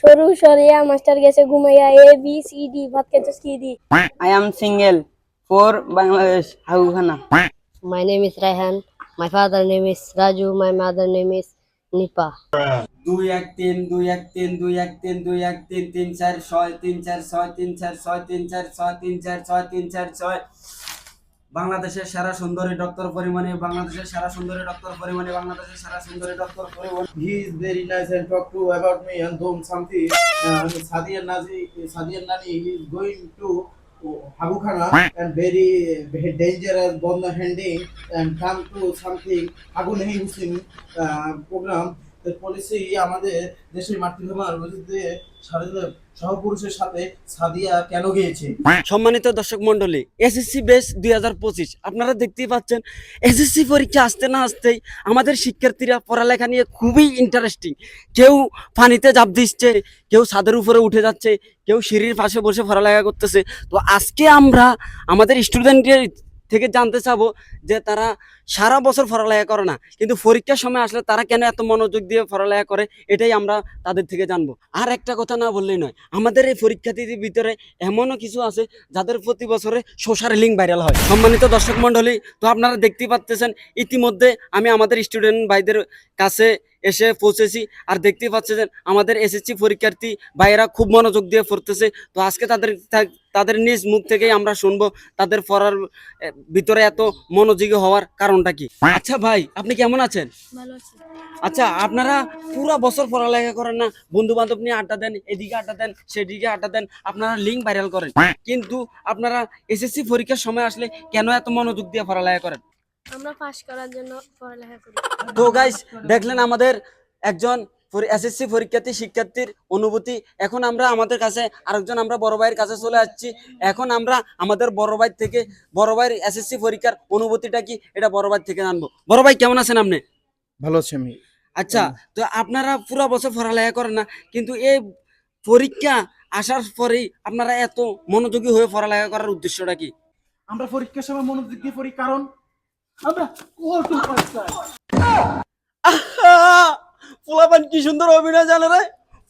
সরু সরিয়া মাস্টার গেছে ঘুমাইয়া এ বি সি ডি ভাত খেতে কি দি I am single for Bangladesh. Hagukhana. My name is Raihan. My father name is Raju. My mother name is Nipa. দুই এক তিন দুই এক তিন দুই এক তিন দুই এক তিন তিন চার ছয় তিন চার ছয় তিন চার ছয় তিন চার ছয় তিন চার ছয় তিন চার ছয় বাংলাদেশের সেরা সুন্দরী ডক্টর পরিমাণে, বাংলাদেশের সারা সুন্দরী ডক্টর পরিমাণে, বাংলাদেশের সারা সুন্দরী ডক্টর পরিমাণে। He is very nice and talk to about me and Dhoom something সাদিয়ার নাজি সাদিয়ার নানি হি ইজ গোইং টু হাবুখানা এন্ড ভেরি ডেঞ্জারাস বন্ধ handing and come to something আগুন হি হুসিন প্রোগ্রাম Policy আমাদের দেশের বিরুদ্ধে স্বাধীনতা সহপুরুষের সাথে সাদিয়া কেন গিয়েছে? সম্মানিত দর্শক মন্ডলী এসএসসি বেস দুই হাজার পঁচিশ, আপনারা দেখতেই পাচ্ছেন এসএসসি পরীক্ষা আসতে না আসতেই আমাদের শিক্ষার্থীরা পড়ালেখা নিয়ে খুবই ইন্টারেস্টিং কেউ পানিতে জাপ দিচ্ছে, কেউ ছাদের উপরে উঠে যাচ্ছে, কেউ সিঁড়ির পাশে বসে পড়ালেখা করতেছে। তো আজকে আমরা আমাদের স্টুডেন্টের থেকে জানতে চাবো যে তারা সারা বছর পড়ালেখা করে না। কিন্তু পরীক্ষার সময় আসলে তারা কেন এত মনোযোগ দিয়ে পড়ালেখা করে, এটাই আমরা তাদের থেকে জানব। আর একটা কথা না বললেই নয়, আমাদের এই পরীক্ষার্থীদের ভিতরে এমনও কিছু আছে যাদের প্রতি বছরে সোশ্যাল লিঙ্ক ভাইরাল হয়। সম্মানিত দর্শক মণ্ডলী, তো আপনারা দেখতে পাচ্ছেন, ইতিমধ্যে আমি আমাদের স্টুডেন্ট ভাইদের কাছে এসে পৌঁছেছি। আর দেখতেই পাচ্ছেন আমাদের এসএসসি পরীক্ষার্থী ভাইয়েরা খুব মনোযোগ দিয়ে পড়তেছে। তো আজকে তাদের তাদের নিজ মুখ থেকেই আমরা শুনব তাদের পড়ার ভিতরে এত মনোযোগী হওয়ার কারণটা কি। আচ্ছা ভাই আপনি কেমন আছেন? আচ্ছা আপনারা পুরো বছর পড়ালেখা করেন না বন্ধু বান্ধব নিয়ে আড্ডা দেন এদিকে আড্ডা দেন সেদিকে আড্ডা দেন আপনারা লিঙ্ক ভাইরাল করেন। কিন্তু আপনারা এসএসসি পরীক্ষার সময় আসলে কেন এত মনোযোগ দিয়ে পড়ালেখা করেন? আমরা পাস করার জন্য পড়ালেখা করি। তো গাইস দেখলেন আমাদের একজন এসএসসি পরীক্ষার্থী শিক্ষার্থীর অনুভূতি। এখন আমরা আমাদের কাছে আরেকজন আমরা বড় ভাইয়ের কাছে চলে আসছি। এখন আমরা আমাদের বড় ভাই থেকে বড় ভাইয়ের এসএসসি পরীক্ষার অনুভূতিটা কি এটা বড় ভাই থেকে জানব। বড় ভাই কেমন আছেন আপনি? ভালো আছি আমি। আচ্ছা তো আপনারা পুরো বছর পড়ালেখা করেন না কিন্তু এই পরীক্ষা আসার পরেই আপনারা এত মনোযোগী হয়ে পড়ালেখা করার উদ্দেশ্যটা কি? আমরা পরীক্ষার সময় মনোযোগ দিয়ে পড়ি কারণ আমরা কত পোলাপান কি সুন্দর অভিনয় জানে রে?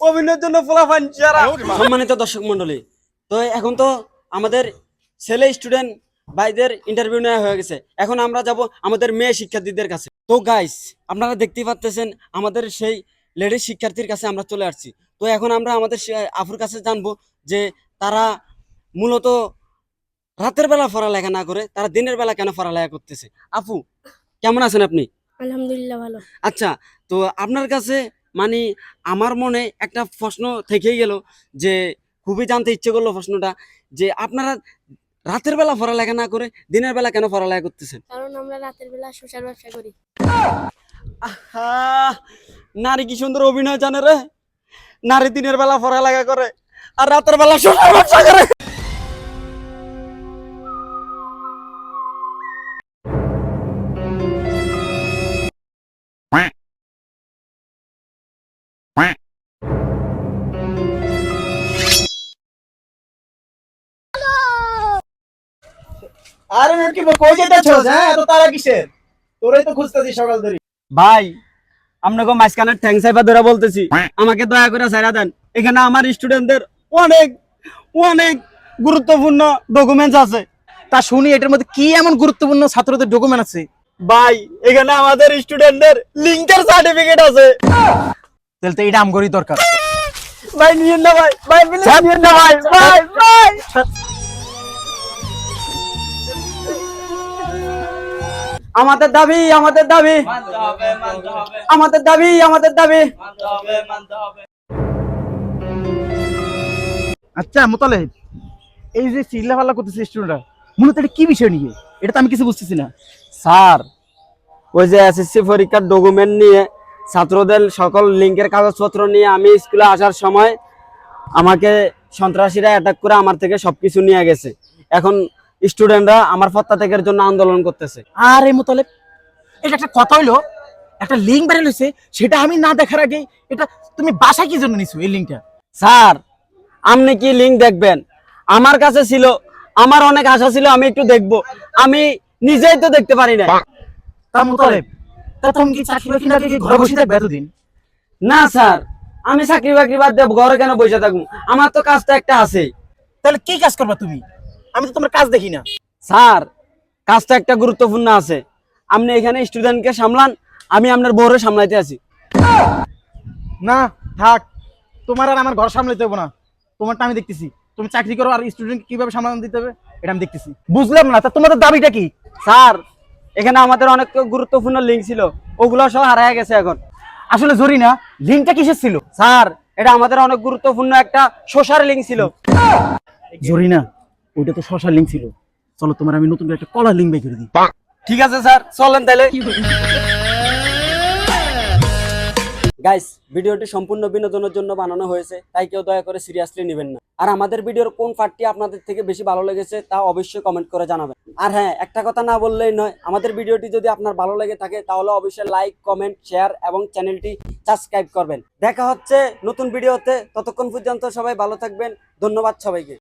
অভিনয়ের জন্য পোলাপান যারা সম্মানিত দর্শক মন্ডলী তো এখন তো আমাদের ছেলে স্টুডেন্ট ভাইদের ইন্টারভিউ নেওয়া হয়ে গেছে। এখন আমরা যাব আমাদের মেয়ে শিক্ষার্থীদের কাছে। তো গাইস আপনারা দেখতেই পাচ্ছেন আমাদের সেই লেডিস শিক্ষার্থীর কাছে আমরা চলে আসছি। তো এখন আমরা আমাদের আফুর কাছে জানব যে তারা মূলত রাতের বেলা পড়ালেখা না করে তারা দিনের বেলা কেন পড়ালেখা করতেছে? আপু কেমন আছেন আপনি? আলহামদুলিল্লাহ ভালো। আচ্ছা তো আপনার কাছে মানে আমার মনে একটা প্রশ্ন থেকেই গেল যে খুবই জানতে ইচ্ছে করল প্রশ্নটা যে আপনারা রাতের বেলা পড়ালেখা না করে দিনের বেলা কেন পড়ালেখা করতেছেন? কারণ আমরা রাতের বেলা শসার ব্যবসা করি। আহা, নারী কি সুন্দর অভিনয় জানে রে? নারী দিনের বেলা পড়ালেখা করে আর রাতের বেলা সোনার ব্যবসা করে। আরে কই হ্যাঁ এত তারা কিসের? তোরাই তো খুঁজতেছিস সকাল ধরে। ভাই আপনাকে ঠ্যাং সাইফা ধরে বলতেছি। আমাকে দয়া করে দেন। এখানে আমার স্টুডেন্টদের অনেক অনেক গুরুত্বপূর্ণ ডকুমেন্টস আছে। তা শুনি এটার মধ্যে কি এমন গুরুত্বপূর্ণ ছাত্রদের ডকুমেন্ট আছে? ভাই এখানে আমাদের স্টুডেন্টদের লিঙ্কের সার্টিফিকেট আছে। তাহলে তো এটা দরকার। ভাই নিয়েন না ভাই। ভাই নিয়েন না ভাই। ভাই ভাই। আমাদের দাবি আমাদের দাবি। আমাদের দাবি আমাদের দাবি। আচ্ছা মোতালে এই যে চিল্লা পাল্লা করতেছে স্টুডেন্টরা মূলত এটা কি বিষয় নিয়ে? এটা তো আমি কিছু বুঝতেছি না। স্যার ওই যে এসএসসি পরীক্ষার ডকুমেন্ট নিয়ে ছাত্রদের সকল লিঙ্কের কাগজপত্র নিয়ে আমি স্কুলে আসার সময় আমাকে সন্ত্রাসীরা অ্যাটাক করে আমার থেকে সবকিছু নিয়ে গেছে। এখন স্টুডেন্টরা আমার প্রত্যাত্যাগের জন্য আন্দোলন করতেছে। আর এই মোতালে এটা একটা কথা হইল একটা লিঙ্ক বেরিয়ে হয়েছে সেটা আমি না দেখার আগে এটা তুমি বাসায় কি জন্য নিছো এই লিঙ্কটা স্যার আপনি কি লিঙ্ক দেখবেন? আমার কাছে ছিল আমার অনেক আশা ছিল আমি একটু দেখব। আমি নিজেই তো দেখতে পারি না তা মোতালে তা তুমি কি চাকরি বাকরি না পেয়ে ঘরে বসে থাকবে এতদিন? না স্যার আমি চাকরি বাকরি বাদ দেব ঘরে কেন বসে থাকব? আমার তো কাজটা একটা আছে তাহলে কি কাজ করবা তুমি? আমি তো তোমার কাজ দেখি না। স্যার কাজটা একটা গুরুত্বপূর্ণ আছে। আপনি এখানে স্টুডেন্টকে সামলান আমি আপনার বউরে সামলাইতে আছি। না থাক। তোমার আর আমার ঘর সামলাতে হবে না। তোমারটা আমি দেখতেছি। তুমি চাকরি করো আর স্টুডেন্ট কীভাবে সামলান দিতে হবে এটা আমি দেখতেছি। বুঝলাম না তা তোমাদের দাবিটা কি? স্যার এখানে আমাদের অনেক গুরুত্বপূর্ণ লিঙ্ক ছিল। ওগুলো সব হারায় গেছে এখন। আসলে জরি না লিঙ্কটা কিসের ছিল? স্যার এটা আমাদের অনেক গুরুত্বপূর্ণ একটা সোশ্যাল লিঙ্ক ছিল। জরি না। ওইটা তো শশার লিঙ্ক ছিল। চলো তোমার আমি নতুন করে একটা কলার লিঙ্ক বের করে দিই। ঠিক আছে স্যার। চলেন তাহলে। গাইস ভিডিওটি সম্পূর্ণ বিনোদনের জন্য বানানো হয়েছে তাই কেউ দয়া করে সিরিয়াসলি নেবেন না। আর আমাদের ভিডিওর কোন পার্টটি আপনাদের থেকে বেশি ভালো লেগেছে তা অবশ্যই কমেন্ট করে জানাবেন। আর হ্যাঁ একটা কথা না বললেই নয় আমাদের ভিডিওটি যদি আপনার ভালো লেগে থাকে তাহলে অবশ্যই লাইক কমেন্ট শেয়ার এবং চ্যানেলটি সাবস্ক্রাইব করবেন। দেখা হচ্ছে নতুন ভিডিওতে ততক্ষণ পর্যন্ত সবাই ভালো থাকবেন। ধন্যবাদ সবাইকে।